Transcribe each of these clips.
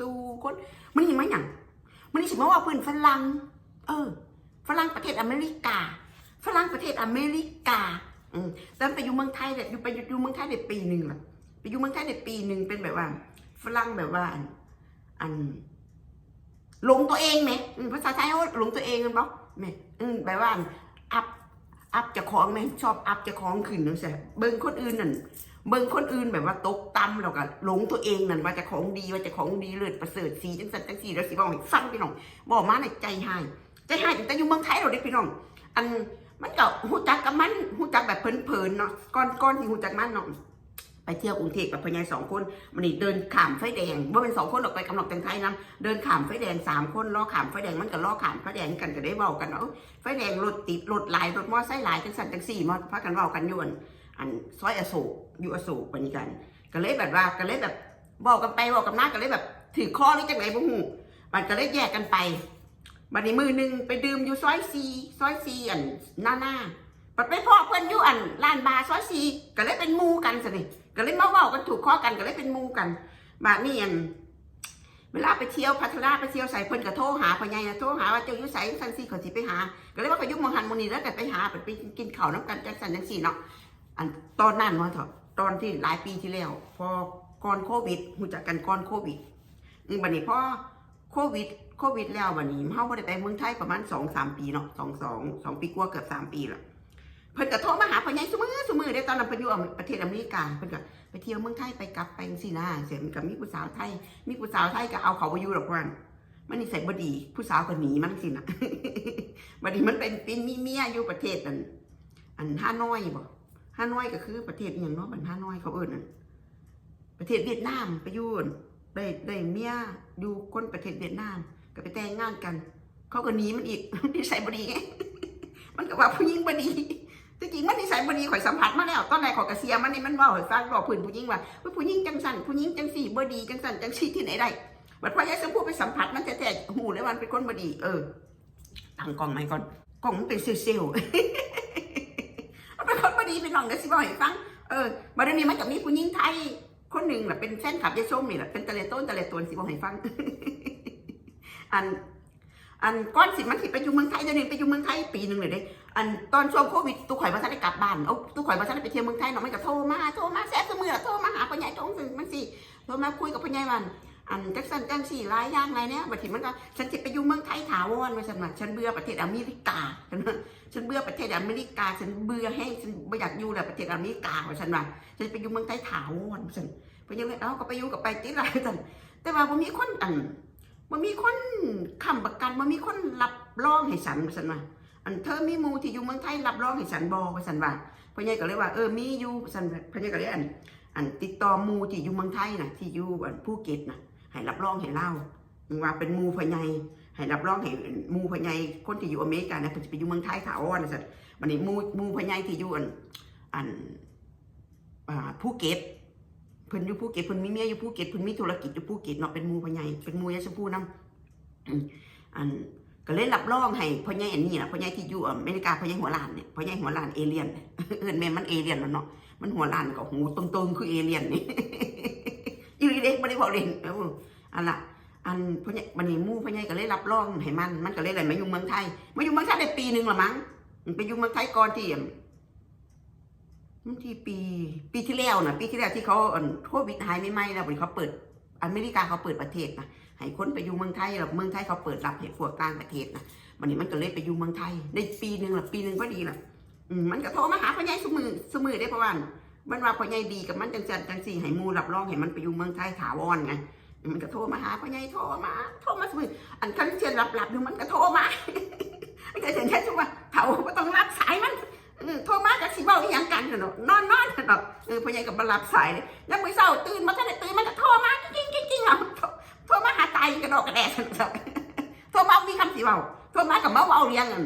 สู่คนมันนี่มาหยังมันนี่สิมาว่าเพื่อนฝรั่งเออฝรั่งประเทศอเมริกาฝรั่งประเทศอเมริกา อืมแต่ไปอยู่เมืองไทยเนี่ยอยู่ไปอยู่เมืองไทยได้ปีหนึ่งละไปอยู่เมืองไทยได้ปีหนึ่งเป็นแบบว่าฝรั่งแบบว่า อันหลงตัวเองไหมภาษาไทยเขาหลงตัวเองกันปะแม่อืมแบบว่าอัพอัพจะของไหมชอบอัพจะของขึ้นนั่นใช่เบิ่งคนอื่นนั่น เบิ่งคนอื่นแบบว่าตกต่ำแล้วก็หลงตัวเองนั่นว่าจะของดีว่าจะของดีเลิศประเสริฐสีจังสันจังสีแล้วสิบอกให้ฟังพี่น้องบอกมาในใจหายใจหายแต่อยู่เมืองไทยเราได้พี่น้อง อันมันก็หูจักกับมันหูจักแบบเพลินๆเนาะก้อนก้อนที่หูจักมันเนาะไปเที่ยวกรุงเทพกับพญายสองคนมันนี่เดินขามไฟแดงว่าเป็นสองคนออกไปกำหนดแต่งไทยนะเดินขามไฟแดงสามคนล้อขามไฟแดงมันก็ล้อขามไฟแดงกันก็ได้เบากันเนาะไฟแดงรถติดรถหลายรถมอไซค์หลายจังสันจังสี่มอพักกันเบากันอยวน อันซอยอโศกอยู่อโศกปานนี้กัน ก็เลยแบบว่าก็เลยแบบบอกกันไปบอกกันมาก็เลยแบบ ถือข้อหรือจังไหนบ่ฮู้มันก็เลยแยกกันไปบัดนี้มือหนึ่งไปดื่มอยู่ซอยซีซอยซีอันหน้าหน้าปัดไปพ่อเพื่อนอยู่อันลานบาร์ซอยซีก็เลยเป็นมูกันสิก็เลยมาเว้ากันถูกข้อกันก็เลยเป็นมูกันบาดนี้อันเวลาไปเที่ยวพัทราไปเที่ยวใส่เพิ่นก็โทรหาพ่อใหญ่นะโทรหาว่าเจ้าอยู่ไสสันซีเขาสิไปหา ก็เลยว่าเขาอยุ่มองหันมองนี่แล้วก็ไปหาไปไปกินข้าวน้ำกันจังสันจังสี่เนาะ อันตอนนั้นว่าเถอะตอนที่หลายปีที่แล้ว พอก่อนโควิดรู้จักกันก่อนโควิดนี่บัดนี้พอโควิด โควิดแล้ววันนี้เฮาบ่ได้ไปเมืองไทยประมาณสองสามปีเนาะสองสองสองปีกว่าเกือบสามปีละเพิ่นก็โทรมาหาพ่อใหญ่ซุมือซุมือได้ตอนนั้นเพิ่นอยู่ประเทศอเมริกาเพิ่นก็ไปเที่ยวเมืองไทยไปกลับไปจังซี่นะเสร็จมันก็มีผู้สาวไทย มีผู้สาวไทยก็เอาเขาไปอยู่ดอกว่ามันนิสัยบ่ดี ผู้สาวก็หนีมันสินะบัดนี้มันเป็นเป็นมีเมียอยู่ประเทศอันอันฮานอยบ่ ฮานอยก็คือประเทศอย่างเนาะบันฮานอยเขาเอิ้นนั่นประเทศเวียดนามไปยู่นได้ได้เมียอยู่คนประเทศเวียดนาม ก็ไปแต่งงานกัน เขาก็หนีมันอีกนิสัยบดีไงมันก็ว่าผู้หญิงบดีจริงมันนิสัยบดีข่อยสัมผัสมาแล้วตอนแรกขอยกระเสียมันนี่มันว่าให้ฟังบอกพื้นผู้หญิงว่าผู้หญิงจังสันผู้หญิงจังสี่บดีจังสันจังสี่ที่ไหนได้บัดพอยายสมพูไปสัมผัสมันแท้ๆหูเลยว่ามันเป็นคนบดี เออตั้งกล้องไหมก่อนกล้องมันเป็นเซลล์ ดีเป็นหลองเดี๋ยวสิบอกให้ฟังเออบัดเดี๋ยวนี้มันก็มีผู้หญิงไทยคนหนึ่งแหละเป็นแฟนคลับยายส้มนี่แหละเป็นตะเลต้นตะเลตวนสิบอกให้ฟัง อัน อันก้อนสิมันสิไปอยู่เมืองไทยเดี๋ยวนี้ไปอยู่เมืองไทยปีหนึ่งเลยเด้อันตอนช่วงโควิดตู้ข่อยมาทันได้กลับบ้านเอาตู้ข่อยมาทันได้ไปเที่ยวเมืองไทยเนาะมันก็โทรมาโทรมาแซ่บเสมอโทรมาหาพ่อใหญ่ตรงสึงมันสิโทรมาคุยกับพ่อใหญ่วัน อันจักสันจังสี่ลายย่างไรเนี่ยบัดทีมันก็ฉันจะไปอยู่เมืองไทยถาวรว่าฉันว่าฉันเบื่อประเทศอเมริกา ฉันเบื่อประเทศอเมริกา ฉันเบื่อให้ฉันไม่อยากอยู่แล้วประเทศอเมริกาว่าฉันว่าฉันไปอยู่เมืองไทยถาวรฉันพ่อใหญ่เลยเอ้าก็ไปอยู่กับไปติไรฉันแต่ว่าบ่มีคนอันบ่มีคนค้ำประกันบ่มีคนรับรองให้ฉันว่าฉันว่าอันเธอมีมูที่อยู่เมืองไทยรับรองให้ฉันบอกว่าฉันว่าพ่อใหญ่ก็เลยว่าเออมีอยู่ฉันพ่อใหญ่ก็เลยอันอันติดต่อมูที่อยู่เมืองไทยนะที่อยู่อันภูเก็ตนะ ให้รับรองให้เล่าว่าเป็นมูพ่อใหญ่ให้รับรองให้มูพ่อใหญ่คนที่อยู่อเมริกานะเพิ่นจะไปอยู่เมืองไทยถาวรนะสันวันนี้มูมูพ่อใหญ่ที่อยู่อันอันอ่าภูเก็ตเพิ่นอยู่ภูเก็ตเพิ่นมีเมียอยู่ภูเก็ตเพิ่นมีธุรกิจอยู่ภูเก็ตเนาะเป็นมูพ่อใหญ่เป็นมูยาชมพูนํอันก็เลยรับรองให้พ่อใหญ่อันนี้นะพ่อใหญ่ที่อยู่อเมริกาพ่อใหญ่หัวล้านเนี่ยพ่อใหญ่หัวล้านเอเลี่ยนเอิ้นแม่มันเอเลี่ยนแล้วเนาะมันหัวล้านก็หูตรงๆคือเอเลี่ยนนี่ เด็กไม่ได้บอกเล่นเอออันละอันพ่อใหญ่บันนี้มู่พ่อใหญ่ก็เลยรับรองให้มัน มันก็เลยเลยมาอยู่เมืองไทยมาอยู่เมืองไทยได้ปีหนึ่งละมั้งไปอยู่เมืองไทยก่อนที่อันมันที่ปี ปีที่แล้วนะปีที่แล้วที่เขาโควิดหายไม่ไหมแล้วบัดนี้เขาเปิดอเมริกาเขาเปิดประเทศนะให้คนไปอยู่เมืองไทยแล้วเมืองไทยเขาเปิดรับให้พวกต่างประเทศนะวันนี้มันก็เลยไปอยู่เมืองไทย ได้ปีหนึ่งละปีหนึ่งพอดีละอืมมันก็โทรมาหาพ่อใหญ่สมือสมือได้เพระว่า มันว่าพ่อใหญ่ดีกับมันจังจันจังสี่ให้มูรับรองให้มันไปอยู่เมืองไทยถาวรไงมันก็โทรมาหาพ่อใหญ่โทรมาโทรมาสมืออันคันเชียนรับรับอยู่มันก็โทรมามันก็เห็นแค่ชั่วว่าเถาก็ต้องรับสายมันโทรมาจากสิเบ้าอีหยังกันเนาะนอนนอนเนาะเออพ่อใหญ่ก็มารับสายเลยยังไม่เศร้าตื่นมาท่านได้ตื่นมันก็โทรมาจริงจริงจริงๆอะโทรมาหาตายกระดอกกระแดดโทรมามีคำสิเบาโทรมากับเมาเอาเรียงกัน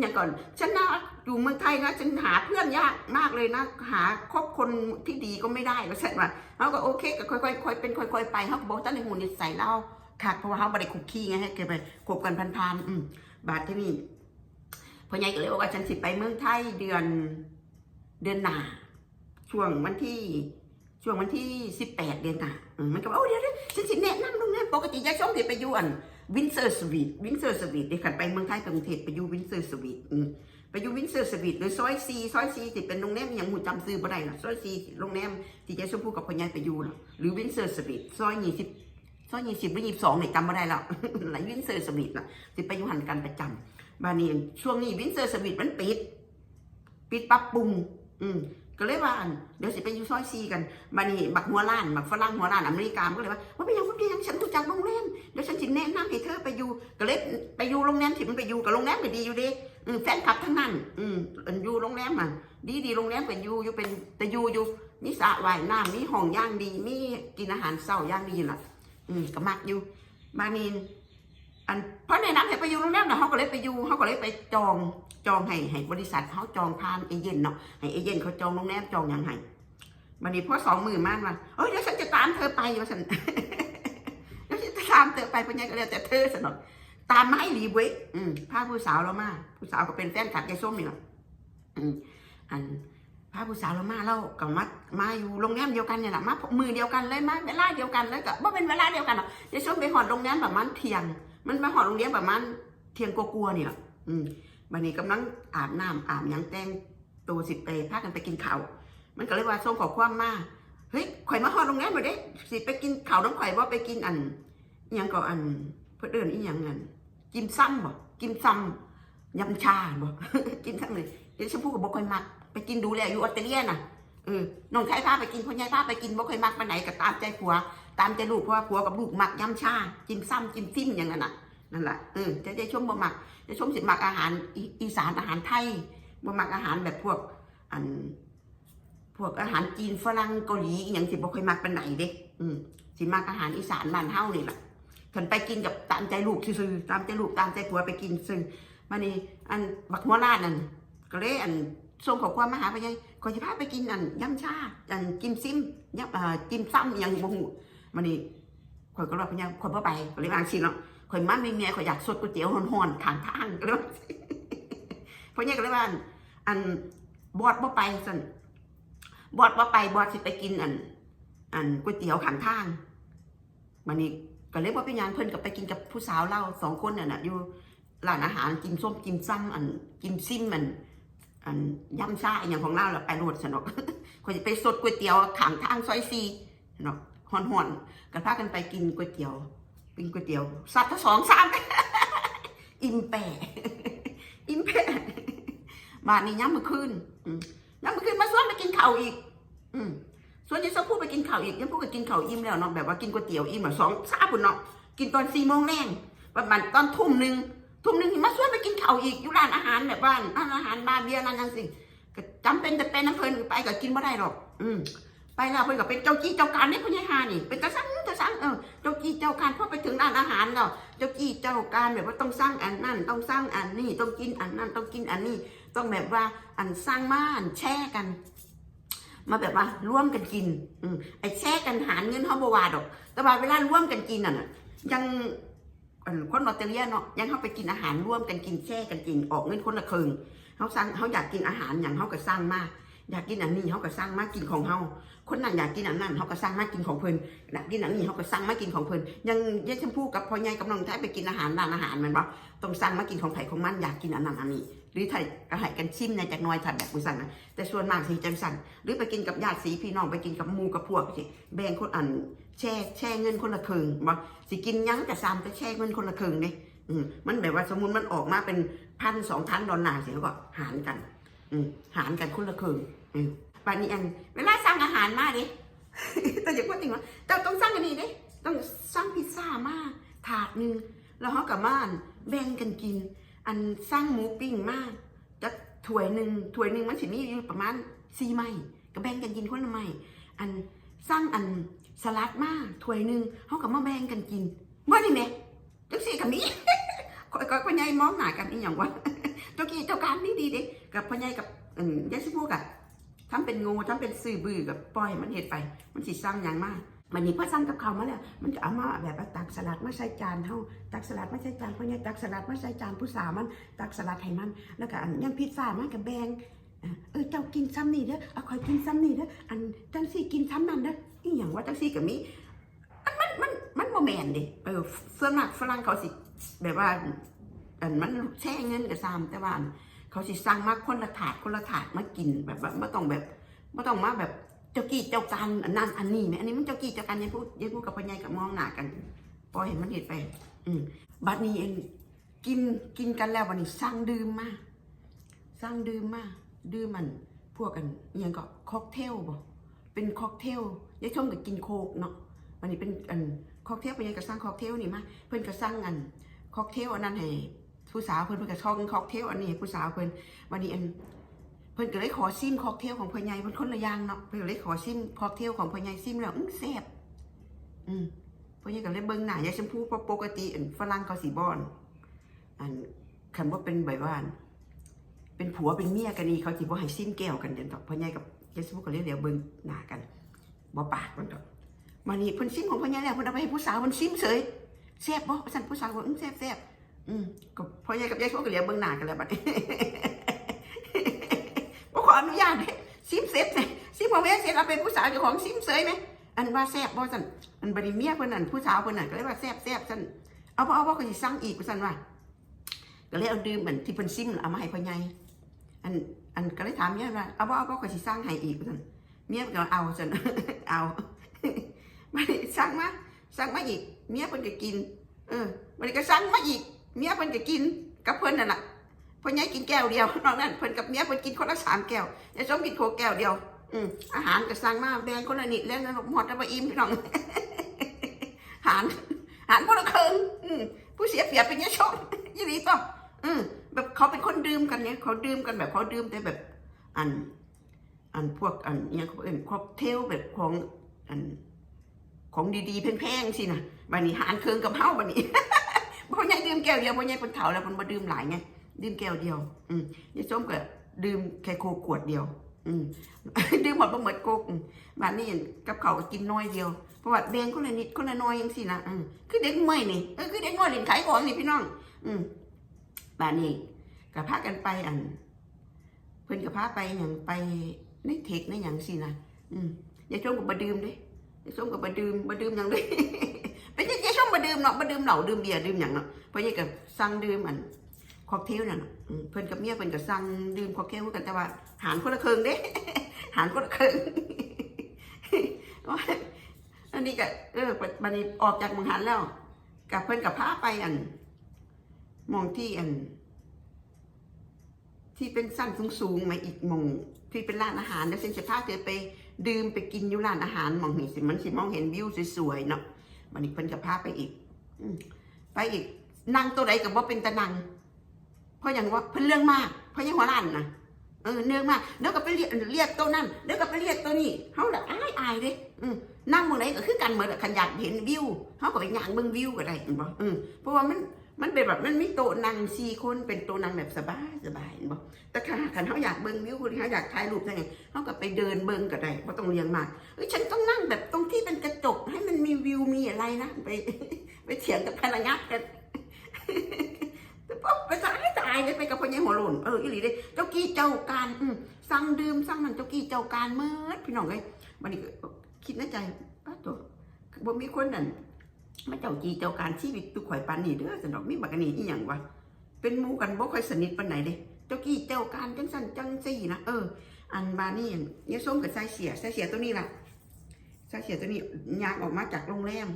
อย่างก่อนฉันนะ อยู่เมืองไทยนะฉันหาเพื่อนยากมากเลยนะ หาคบคนที่ดีก็ไม่ได้ก็เสร็จว่าเขาก็โอเคก็ค่อยๆค่อยเป็นค่อยๆไปเขาก็บอกตั้งในหูนิสัยเราขาดเพราะว่าเขาไม่ได้คุกคีไงให้แกไปคบกันพันๆอืมบาทที่นี่พ่อใหญ่ก็เลยบอกว่าฉันสิไปเมืองไทยเดือนเดือนหนาช่วงวันที่ช่วงวันที่สิบแปดเดือนหน้าอืมมันก็บอกโอ้เดี๋ยวเดี๋ยวฉันสิแนะนำโรงแรมปกติยายส้มเดี๋ยวไปยูอันวินเซอร์สวีทวินเซอร์สวีทเดี๋ยวขันไปเมืองไทยไปกรุงเทพไปยูวินเซอร์สวีทอืม ไปอยู่วินเซอร์สวีทหรือซอยซีซอยซีที่เป็นโรงแรมอย่างหูจำซื้อบ่ได้หรอซอยซีโรงแรมที่ยายส้มพูดกับพ่อใหญ่ไปอยู่หรอหรือวินเซอร์สวีทซอยยี่สิบซอยยี่สิบหรือยี่สิบสองเนี่ยจำไม่ได้แล้วหลายวินเซอร์สวีทน่ะสิไปอยู่หันกันประจำบานี้ช่วงนี้วินเซอร์สวีทมันปิด ปิดปรับปรุง อืมก็เลยว่าเดี๋ยวสิไปอยู่ซอยซีกันมานี่บักหัวล้านบักฝรั่งหัวล้านอเมริกาก็เลยว่าว่าเป็นหยังว่าเป็นหยังฉันรู้จักโรงแรมเดี๋ยวฉันสิแนะนำให้เธอไปอยู่ก็เลยไป โรงแรมที่มันไปอยู่กับโรงแรมก็ดีอยู่ดีแฟนคลับทั้งนั้น อืมันอยู่โรงแรมอะดีดีโรงแรมเป็นอยู่อยู่เป็นแต่อยู่อยู่มีสระว่ายน้ำมีห้องย่างดีมีกินอาหารเช้าย่างดีล่ะ อืมก็มักอยู่มานี่อันเพราะแนะนให้ไปอยู่โรงแรมเนาะเขาก็เลยไปอยู่เขาก็เลยไปจองจองให้ให้บริษัทเขาจองผ่านเอเย่นเนาะให้เอเย่นเขาจองโรงแรมจองอย่างให้วันนี้พอสองหมื่นมากมันเอ้ยเดี๋ยวฉันจะตามเธอไปว่าฉันเดี๋ยวฉันจะตามเธอไปเป็นยังก็แล้วแต่เธอสนอก ตามมาให้หลีเว้ยอืมพาผู้สาวเรามา ผู้สาวก็เป็นแฟนคลับยายส้มนี่แหละอืมอันพาผู้สาวเรามาเราก็มามาอยู่โรงแรมเดียวกันเนี่ยแหละมามือเดียวกันเลยมาเวลาเดียวกันเลยก็บ่เป็นเวลาเดียวกันหรอกยายส้มไปหอดโรงแรมประมาณเที่ยง มันมาหอดโรงแรมประมาณเที่ยงกลัวๆนี่แหละอืมวันนี้กำลังอาบน้ำอาบหยังแต่งตัวสิไปพากันไปกินข้าวมันก็เลยว่าส่งขอความมาเฮ้ยข่อยมาฮอดโรงแรมมาเด้สิไปกินข้าวน้ำข่อยว่าไปกินอันอิหยังก็อันเพื่อเดินอีหยังอัน กินซ้ำบ่กินซ้ำยำชาบ่กินซ้ำเลยเดี๋ยวฉันพูดกับบ่ค่อยมัก ไปกินดูแลอยู่ออสเตรเลียน่ะเออน้องชายพาไปกินพ่อใหญ่พาไปกินบ่ค่อยมักไปไหนก็ตามใจผัว ตามใจลูกเพราะว่าผัวกับลูกมักยำชากินซ้ำกินซิ่มอย่างนั้นน่ะนั่นแหละเออจะได้ชมบ่มักจะชมสิมักอาหารอีสานอาหารไทยบ่มักอาหารแบบพวกอันพวกอาหารจีนฝรั่งเกาหลีอย่างสิบ่ค่อยมักปานไหนเด้อืมสิมักอาหารอีสานบ้านเฮานี่แหละ คันไปกินกับตามใจลูกซื่อตามใจลูกตามใจผัวไปกินซื่อมานี่อันบักหัวลาดนั่นก็เลยอันส่งขอความมาหาไปยังขอสิพาไปกินอันยำชาอันกิมซิมยำอ่ากิมซ้ำอหยังบ่ฮู้มานี่ข่อยก็ว่าเพิ่นยังข่อยบ่ไปก็เลยวาจังซี่เนาะข่อยมามีเมียข่อยอยากสดก๋วยเตี๋ยวห่อนๆขางทางก็เลยเพราะเนี่ยก็เลยว่าอันบอดบ่ไปสันบอดบ่ไปบอดสิไปกินอัน อันก๋วยเตี๋ยวข้างทางมันนี่ ก็เลยว่าเป็นยังเพิ่นกับไปกินกับผู้สาวเล่าสองคนน่ะนะอยู่ร้านอาหารกินส้มกินซ้ำอันกินซิมมันอันย่ำชาอย่างของเราแหละไปโรดสนอกข่อยจะไปสดก๋วยเตี๋ยวขางทางซอยซีสนอกห่อนกันพากันไปกินก๋วยเตี๋ยวกินก๋วยเตี๋ยวสัตว์ทั้งสองสามอิ่มแปะอิ่มแปะบาทนี้ย้ำมือคืนมย้ำมือคืนมาส่วนไปกินข้าวอีก อืม ส่วนที่เขาพูดไปกินข้าวอีกยังพูดไปกินข้าวอิ่มแล้วเนาะแบบว่ากินก๋วยเตี๋ยวอิ่มแบบสองสามปุ่นเนาะกินตอนสี่โมงแรงประมาณตอนทุ่มหนึ่งทุ่มหนึ่งมาส่วนไปกินข้าวอีกอยู่ร้านอาหารแบบบ้านร้านอาหารบาร์เบียร์ร้านยังสิก็จำเป็นแต่เป็นน้ำเพลินไปก็กินไม่ได้หรอก อืมไปแล้วเพิ่นก็เป็นเจ้ากี้เจ้าการนี่พ่อใหญ่ฮานี่เป็นกระสังกระสังเออเจ้ากี้เจ้าการพอไปถึงร้านอาหารแล้วเจ้ากี้เจ้าการแบบว่าต้องสร้างอันนั่นต้องสร้างอันนี้ต้องกินอันนั่นต้องกินอันนี้ต้องแบบว่าอันสร้างม่านแช่กัน มาแบบว่าร่วมกันกิน อืมไอ้แช่กันหารเงินเฮาบ่ว่าดอก แต่ว่าเวลาร่วมกันกินน่ะยังคนออสเตรเลียเนาะยังเข้าไปกินอาหารร่วมกันกินแช่กันกินออกเงินคนละครึ่งเขาสั่งเขาอยากกินอาหารอย่างเขาก็สร้างมากอยากกินอันนี้เขาก็สร้างมากินของเขาคนนั้นอยากกินอันนั้นเขาก็สั่งมากินของเพิ่นอยากกินอันนี้เขาก็สั่งมากินของเพิ่นยังยายชมพู่กับพ่อใหญ่กับน้องไทยไปกินอาหารร้านอาหารมันบ่ต้องสั่งมากินของไผของมันอยากกินอันนั้นอันนี้ หรือไทยก็ให้กันชิมในจากน้อยถัดแบบกุสันนะแต่ส่วนมากสิจังสันหรือไปกินกับญาติสีพี่น้องไปกินกับหมู่กับพวกสิแบ่งคนอันแช่แช่เงินคนละครึ่งบ่สิกินยั้งแต่ซ้ำแต่แช่เงินคนละครึ่งเด้มันแบบว่าสมมุติมันออกมาเป็นพันสองพันดอลลาร์สิแล้วก็หารกันหารกันคนละครึ่งอืมปานนี้อันเวลาสั่งอาหารมาดิแต่อย่าพูดจริงว่าเจ้าต้องสั่งอันนี้เด้ต้องสั่งพิซซ่ามาถาดหนึ่งแล้วเขากับม่านแบ่งกันกิน อันสั่งหมูปิ้งมากจะถ้วยหนึ่งถ้วยหนึ่งมันสิมีอยู่ประมาณสี่ไม้ก็แบ่งกันกินคนละไม้อันสั่งอันสลัดมากถ้วยหนึ่งเขากับมาแบ่งกันกินว่านี่แหมจังสี่กับนี้คอยก็พ่อใหญ่มองหน้ากันอีหยังวะเจ้ากี้เจ้าการนี่ดีเด้กับพ่อใหญ่กับอืมยายสิพูกับทำเป็นงูทำเป็นซื่อบื้อกับปล่อยมันเห็ดไป มันสิสร้างอย่างมาก มันนี่พ่อสร้างกับเขามาแล้วมันจะเอามาแบบตักสลัดมาใส่จานเฮาตักสลัดมาใส่จานเพราะเนี่ยตักสลัดมาใส่จานผู้สาวมันตักสลัดให้มัน แล้วก็อันยังพิซซ่ามันกับแบงเออเจ้ากินซ้ำนี่เด้อเอาคอยกินซ้ำนี่เด้ออันจังซี่กินซ้ำนั่นเด้ออีหยังว่าจังซี่กับมีบ่แม่นมันโมเดิเออส่วนมากฝรั่งเขาสิแบบว่าอันมันแช่เงินกับซามแต่ว่าเขาสิสั่งมาคนละถาดคนละถาดมากินแบบว่าไม่ต้องแบบไม่ต้องมาแบบ เจ้ากี้เจ้ากันอันนั้นอันนี้ไหมอันนี้มันเจ้ากี้เจ้ากันยังพูดยังพูดกับพ่อใหญ่กับมองหน้ากันปล่อยเห็นมันเห็นไป อืมบัดนี้เองกินกินกันแล้ววันนี้สั่งดื่มมาสั่งดื่มมาดื่มมันพวกกันยังก็ค็อกเทลบ่เป็นค็อกเทลยายชมก็กินโคกเนาะวันนี้เป็นอันค็อกเทลเป็นยังก็สร้างค็อกเทลนี่มาเพิ่อนก็สร้างอันค็อกเทลอันนั้นให้ผู้สาวเพิ่อนเพิ่นก็ชอบค็อกเทลอันนี้ผู้สาวเพิ่อนวันนี้อัน เพิ่นก็เลยขอซิมค็อกเทลของพ่อใหญ่เพิ่นคนละอย่างเนาะเพิ่นก็เลยขอซิมค็อกเทลของพ่อใหญ่ซิมแล้วอื้อแซ่บอืมพ่อใหญ่ก็เลยเบิ่งหน้ายายชมพูเพราะปกติอันฝรั่งเขาสิบ่อนอันคันว่าเป็นใบว่าน เป็นผัวเป็นเมียกันนี่เขาสิบ่ให้ซิมแก้วกันเดี๋ยวต่อพ่อใหญ่กับยายสมุกก็เลยเดี๋ยวเบิ่งหน้ากันบ่ปากมันดอกมานี่เพิ่นซิมของพ่อใหญ่แล้วเพิ่นเอาไปให้ผู้สาวเพิ่นซิมเฉยแซ่บบ่สั่นผู้สาวว่าอื้อแซ่บแซ่บอืมก็พ่อใหญ่กับยายสมุกก็เดี๋ยวเบิ่งหน้ากันแล้วบัดนี้ ออนุญาตเด้ซิมเสร็จเลยซิมของแม่เสร็จเอาเป็นผู้สาวเจ้าของซิมเฉยไหมอันว่าแซ่บบ่สั่นอันบัดนี้เมียเพิ่นนั่นผู้สาวเพิ่นนั่นก็เลยว่าแซ่บแซ่บสั่นเอาบ่เอาบ่ก็สิสั่งอีกสั่นว่าก็เลยเอาดื่มเหมือนที่เพิ่นซิมเอามาให้พ่อใหญ่อันอันก็เลยถามเมียว่าเอาบ่เอาบ่ก็สิสร้างให้อีกซั่นเมียก็เอาซั่นเอามาสั่งมาสั่งมาอีก เมียเพิ่นก็กิน เออมันก็สั่งมาอีก เมียเพิ่นก็กินกับเพิ่นนั่นน่ะ พ่อใหญ่กินแก้วเดียวนอกนั้นเพิ่นกับเมียเพิ่นกินคนละสามแก้วยายส้มกินโคกแก้วเดียว อืมอาหารก็สั่งมาแบ่งคนละนิดแล้วนะหมดแล้วบ่อิ่มพี่น้องหารหารคนละครึ่งอืมผู้เสียเปรียบเป็นยายสมยี่หลีป่ะอืมแบบเขาเป็นคนดื่มกันเนี่ยเขาดื่มกันแบบเขาดื่มแต่แบบ อัน อันพวกอันเนี่ยเขาเอ็นค็อกเทลแบบของอันของดีๆแพงๆสินะบันนี้หารเครื่องกับเฮาบันนี้พ่อใหญ่ดื่มแก้วเดียวพ่อใหญ่เป็นเถาแล้วมันมาดื่มหลายไง ดื่มแก้วเดียว อืมยายส้มก็ดื่มแค่โคกขวดเดียว อืมดื่มหมดบ่หมดโคกบ้านนี้กับเขากินน้อยเดียวเพราะว่าแบ่งคนละนิดคนละน้อยยังสินะอืมคือเด็กใหม่นี่เออคือเด็กน้อยเล่นขายของนี่พี่น้อง อืมบ้านนี้ก็พากันไปอัน เพิ่นก็พาไปอย่างไปในเทคในอย่างสินะอืมยายส้มก็บ่ดื่มเด้ยายส้มก็บ่ดื่มบ่ดื่มหยังเด้เป็นยายส้มบ่ดื่มเนาะบ่ดื่มเหล้าดื่มเบียร์ดื่มหยังเนาะเพราะยายก็สั่งดื่มอัน ค็อกเทลนั่นน่ะอืมเพิ่นกับเมียเพิ่นก็สั่งดื่มค็อกเทลกันแต่ว่าหารคนละครึ่งเด้หารคนละครึ่งอันนี้ก็เออบัดนี้ออกจากมืองหันแล้วกับเพิ่นกับพาไปอันมองที่อัน ที่เป็นสั้นสูงๆมาอีกมองที่เป็นร้านอาหารแล้วเซนจะพาเธอไป ดื่มไปกินอยู่ร้านอาหารมองนี่สิมันสิมองเห็นวิวสวยๆเนาะวันนี้เพิ่นกับพาไปอีกอไปอีกนั่งตัวใดกับว่าเป็นตะนัง ราะอย่างว่าเพิ่นเรื่องมาก เพราะยังหัวล้านนะเออเนื่องมากเดี๋ยวก็ไปเรียกเรียกตัวนั้นเดี๋ยวก็ไปเรียกตัวนี้เฮาละอายอายเด้อืมนั่งมองไหนก็คือกันเหมือนขันอยากเห็นวิวเฮาก็ไปย่างเบิ่งวิวก็ได้เห็นบ่อืมเพราะว่ามันมันเป็นแบบมันมีโตนั่งสี่คนเป็นโตนั่งแบบสบายสบายเห็นบ่แต่ถ้าคันเขาอยากเบิ่งวิวคนเขาอยากถ่ายรูปได้ไงเขาก็ไปเดินเบิ่งก็ได้ไม่ต้องเรียงมากเอ้ยฉันต้องนั่งแบบตรงที่เป็นกระจกให้มันมีวิวมีอะไรนะไป ไปเถียงกับพนักงานกัน ไปตายตายเลยไปกับพ่อใหญ่หัวโลนเอออีหลีเด้เจ้ากี้เจ้าการอืมสั่งดื่มสั่งนั่นเจ้ากี้เจ้าการเมื่อพี่น้องเลยวันนี้คิดในใจป้าตัวบ่มีคนนั่นมาเจ้ากี้เจ้าการชีวิตตุกข่อยปานนี่เด้อสนอกมีบักนนี่อีหยังวะเป็นหมู่กันบ่ค่อยสนิทปานไหนเด้เจ้ากี้เจ้าการจังสันจังสี่นะเออ อันบานี่เนี่ยส้มกับไส้เสียไส้เสียตัวนี้ล่ะไส้เสียตัวนี้ยางออกมาจากโรงแรม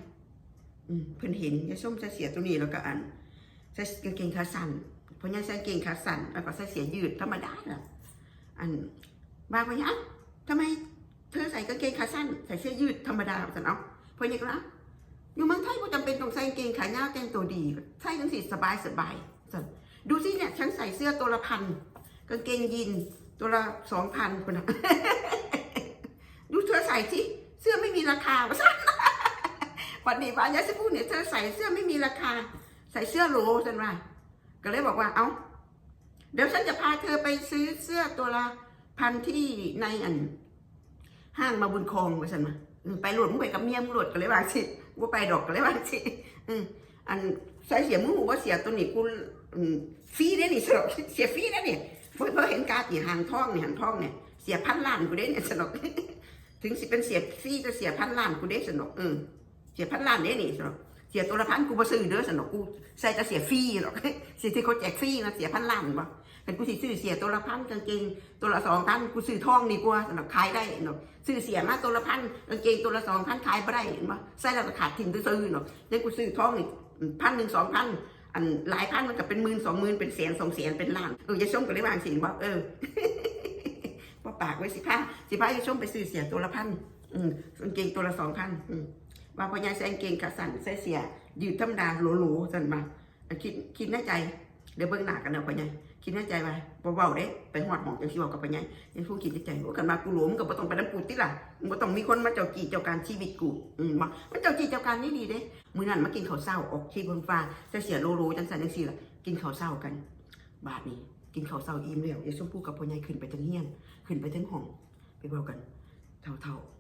อืมเพิ่นเห็นยายส้มไส้เสียตัวนี้แล้วก็อัน ส่กางเกงขาสั้นเพราะยายใส่กางเกงขาสั้นแล้วก็ใส่เสียยืดธรรมดาล่ะอันบางไปยังทำไมเธอใส่กางเกงขาสั้นใส่เสื้อยืดธรรมดาสันเอาเพราะยังละอยู่เมืองไทยก็จำเป็นต้องใส่กางเกงขายาวแต่งตัวดีใส่จังสิสบายสบายสันดูสิเนี่ยฉันใส่เสื้อตัวละพันกางเกงยีนตัวละสองพันคนนะดูเธอใส่สิเสื้อไม่มีราคาวะสันวันนี้ป้ายาสิพูดเนี่ยเธอใส่เสื้อไม่มีราคา ส่เสื้อโลฉันว่าก็เลยบอกว่า เอา้า เดี๋ยวฉันจะพาเธอไปซื้อเสื้อตัวละพันที่ในอัน ห้างมาบุญคลองว่าฉันมาไปหลวดมึงไปกับเมียมึงหลวดก็เลยว่าสิว่าไปดอกก็เลยว่าสิอืมอันใส่เสียมึงหูว่าเสียตัวนี้กูฟรีได้นี่สนอกเสียฟรีได้เนี่ยเพราะเพราะเห็นการตีหางท่องเนี่ยหางท่องเนี่ยเสียพันล้านกูได้เนี่ยสนอกถึงสิเป็นเสียฟรีก็เสียพันล้านกูได้สนอกเออเสียพันล้านได้นี่สนอก เสียตัวละพันกูบ่ซื้อเด้อสนอกกูใส่จะเสียฟรีหรอกเสียที่เขาแจกฟรีนะเสียพันล้านบ่เป็นกูสิซื้อเสียตัวละพันกางเกงตัวละสองพันกูซื้อทองดีกว่าสนอกขายได้เนาะซื้อเสียมาตัวละพันกางเกงตัวละสองพันขายบ่ได้เนบ่ใส่แล้วก็ขาดทิ้งซื้อเนาะยังกูซื้อทองนี่พันหนึ่งสองพันอันหลายพันมันก็เป็นหมื่นสองหมื่นเป็นแสนสองแสนเป็นล้านเออยายส้มก็เลยว่าสิบ่เออว่าปากไว้สิพ้าสิพ้ายายส้มไปซื้อเสียตัวละพันอืมกางเกงตัวละสองพันอืม ว่าพอยายใส่กางเกงขาสั้นใส่เสียยืดธรรมดาโหลๆสั่นมาคิดคิดในใจเดี๋ยวเบิ่งหน้ากันเอาไปไงคิดในใจไปเบาๆเด้ไปหอดหมองจังสิเว้ากับไปไงยังพูดคิดในใจว่ากันมากูหลวมก็บ่ต้องไปนำกูติล่ะมึงบ่ต้องมีคนมาเจ้ากี้เจ้าการชีวิตกูอืมมันเจ้ากี้เจ้าการนี่ดีเด้มื้อนั้นมากินข้าวเช้าออกที่บนฟ้าใส่เสียโลๆจังซั่นจังซี่ล่ะกินข้าวเช้ากัน บาดนี้กินข้าวเช้าอิ่มแล้วยายชมพู่กับพ่อใหญ่ขึ้นไปจังเฮียนขึ้นไปทั้งห้องไปเว้ากันเท่าๆ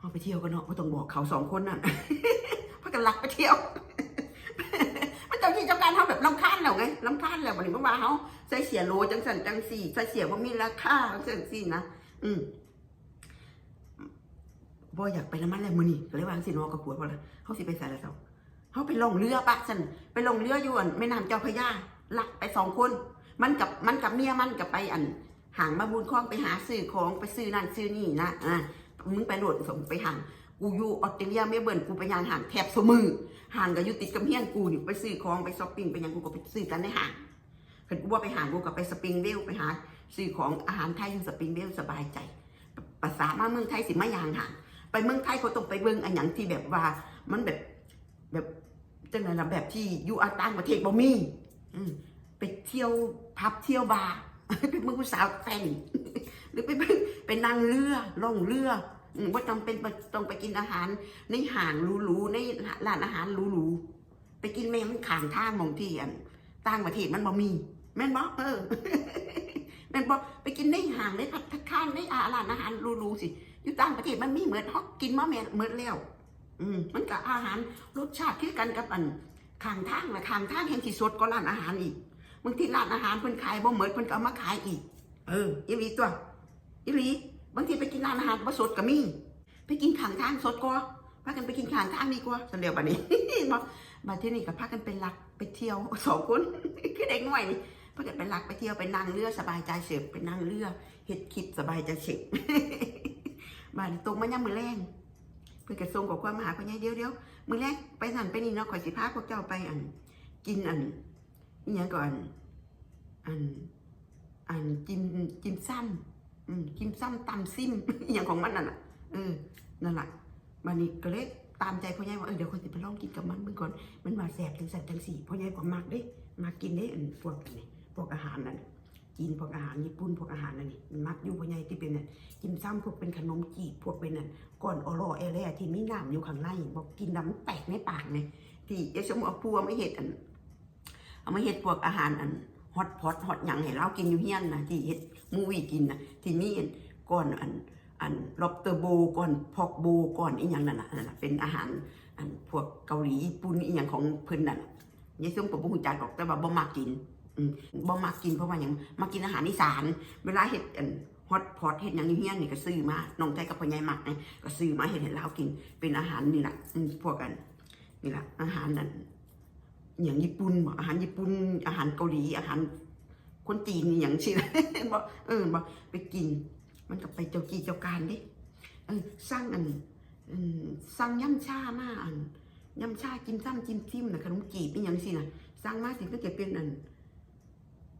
เอาไปเที่ยวกันเนาะไม่ต้องบอกเขาสองคนนั่นพักกันหลักไปเที่ยวมันเจ้าที่เจ้าการเขาแบบลำคาญแล้วไงลำคาญแล้ววันนี้เมื่อวานเขาใส่เสียโลจังสันจังสี่ใส่เสียว่ามีราคาจังสี่นะอืมบ่อยากไปน้ำมันแล้วมือนี่ก็เลยวางสินอกับผัวพอละเขาสิไปใส่ละเสาเขาไปลงเรือปะสันไปลงเรืออยู่อันแม่น้ำเจ้าพระยาลักไปสองคน มันกับมันกับเมียมันกับไปอันห่างมาบุญคล้องไปหาซื้อของไปซื้อนั่นซื้อนี่นะอ่า มึงไปโหลดส่งไปห่างกูอยู่ออสเตรเลียเมลเบิร์นกูไปยางห่างแทบสมือห่างก็อยู่ติดกับเฮียนกูนี่ไปซื้อของไปช้อปปิ้งไปยังกูก็ไปซื้อกันในห่างเห็นกูว่าไปห่างกูก็ไปสปริงเวลไปหาซื้อของอาหารไทยอยู่สปริงเวลสบายใจภาษามาเมืองไทยสิมายางห่างไปเมืองไทยเขาต้องไปเบิ่งอันหยังที่แบบว่า มันแบบแบบจังไงล่ะแบบที่อยู่อาต่างประเทศบ่มีไปเที่ยวพับเที่ยวบาร์ไปเมืองผู้สาวแฟน หรือไปเบิ่งไปนั่งเรือล่องเรือว่าต้องเป็นต้องไปกินอาหาร ในห่างหรูๆในร้านอาหารหรูๆไปกินแม่มันขางทางมองที่อันต่างประเทศมันบ่มี แม่นบ่เออแม่นบ่ไปกินในห่างในพัตคารในอาร้านอาหารหรูๆสิอยู่ต่างประเทศมันมีเหมือนฮอกกินมาแม่นเหมือนแล้วอืมมันกับอาหารรสชาติคือกันกับอันขางทางนะขางทางแห่งที่สดก็ร้านอาหารอีกบางทีร้านอาหารเพิ่นขายบ่เหมือนเพิ่นก็เอามาขายอีก เอออีหลีตัว อีหลีบางทีไปกินร้านอาหารบ่สดก็มีไปกินข้างทางสดกว่าพากันไปกินข้างทางดีกว่าสันเดียวบัดนี้บ่บัดที่นี่ก็พากันไปลักไปเที่ยวสองคนคือเด็กน้อยนี่พากันไปลักไปเที่ยวไปนั่งเรือสบายใจเสพไปนั่งเรือเฮ็ดคลิปสบายใจเสพบัดนี้ตรงมายามมื้อแรงเพิ่นก็ส่งข้อความาหาพ่อใหญ่เดี๋ยวมือแรกไปสั่นไปนี่เนาะข่อยสิพาพวกเจ้าไปอัน กินอันอีหยังก่อนอันอันกินกินซ้ำ กินซ้ำตำซิมอย่างของมันนั่นน่ะเออนั่นแหละมันนี่ก็เลยตามใจพ่อใหญ่ว่าเออเดี๋ยวคนจะไปลองกินกับมันเมื่อก่อนมันมาแสบจังสันจังสี่พ่อใหญ่ก็มักเด้มากินเด้อันพวกนี้พวกอาหารนั่นจีนพวกอาหารญี่ปุ่นพวกอาหารนั่นนี่มันมักอยู่พ่อใหญ่ที่เป็นนั่นกินซ้ำพวกเป็นขนมจีบพวกเป็นนั่นก่อนออรอเอเล่ที่มีน้ำอยู่ข้างในบอกกินน้ำมันแตกในปากไงที่ยายสมเอาพัวไม่เห็ดอันเอามาเห็ดพวกอาหารอัน ฮอตพอตฮอตหยังให้เรากินอยู่เฮียนนะที่เห็ดมูวี่กินนะที่มีอันก่อนอันอันล็อบเตอร์โบก่อนพอกโบก่อนอีหยังนั่นน่ะนั่นน่ะเป็นอาหารอันพวกเกาหลีญี่ปุ่นอีหยังของเพิ่นนั่นน่ะยายซึ่งผมบ่ฮู้จักหรอกแต่ว่าบ่มักกินอืมบ่มักกินเพราะว่าหยังมากินอาหารอีสาน เวลาเฮ็ดอันฮอตพอตเฮ็ดหยังอยู่เฮียนนี่ก็ซื้อมาน้องใจกับพ่อใหญ่มักนี่ก็ซื้อมาเฮ็ดให้เรากินเป็นอาหารนี่ล่ะอืมพวกกันนี่ล่ะอาหารนั่น อย่างญี่ปุ่นบ่อาหารญี่ปุ่นอาหารเกาหลีอาหารคนจีนอย่างสิบ่เออบ่ไปกิน มันก็ไปเจ้ากีเจ้าการด้เออสร้างอันสร้างย่ำชามาอันย่ำชากินซ้ำจิ้มจิ้มนะขนมจีบเป็นอย่างสินะสร้างมาสิก็จะเป็นอัน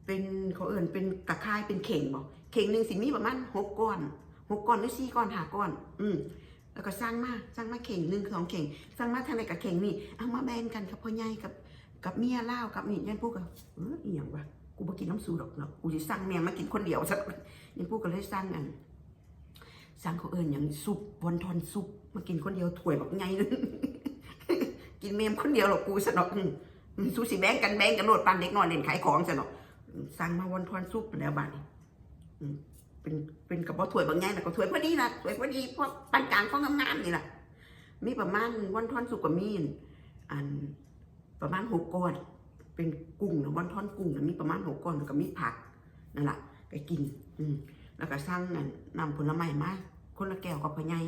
เป็นเขาเอิ่นเป็นกระคายเป็นเข่งบอกเข่งหนึ่งสิมีประมาณหกก้อนหกก้อนหรือสี่ก้อนหาก้อน อืมแล้วก็สร้างมาสร้างมาเข่งหนึ่งสองเข่งสร้างมาทางไหนกับเข่งนี่เอามาแบ่งกันกับพ่อใหญ่กับ กับเมียเล่าวกับนี่ยันพูดกับเอออีหยังวะกูบ่กินน้ำสูดอกเนาะกูจะสั่งแม่มากินคนเดียวซะยังพูดกันเลยสั่งอันสั่งเขาเอิญอย่างซุปวอนทอนซุปมากินคนเดียวถ้วยแบบไงนึงกินเมมคนเดียวหรอกกูสนอกอืมอืมสู้สิแบงกันแบงกันโหลดปันเด็กน้อยเล่นขายของสนอกสั่งมาวอนทอนซุปแล้วบาดนี้อืมเป็นเป็นกระเพาถ้วยบางไงนะก็ถ้วยพอดีนะถ้วยพอดีเพราะปานกลางของงามๆนี่แหละมีประมาณวอนทอนซุปกับมีนอัน ประมาณหกก้อน เป็นกุ้งนะวอนทอนกุ้งนะมีประมาณหกก้อนแล้วก็มีผักนั่นแหละไปกิน อืมแล้วก็สร้างนั่นนำผลไม้มาคนละแก้วกับพ่อใหญ่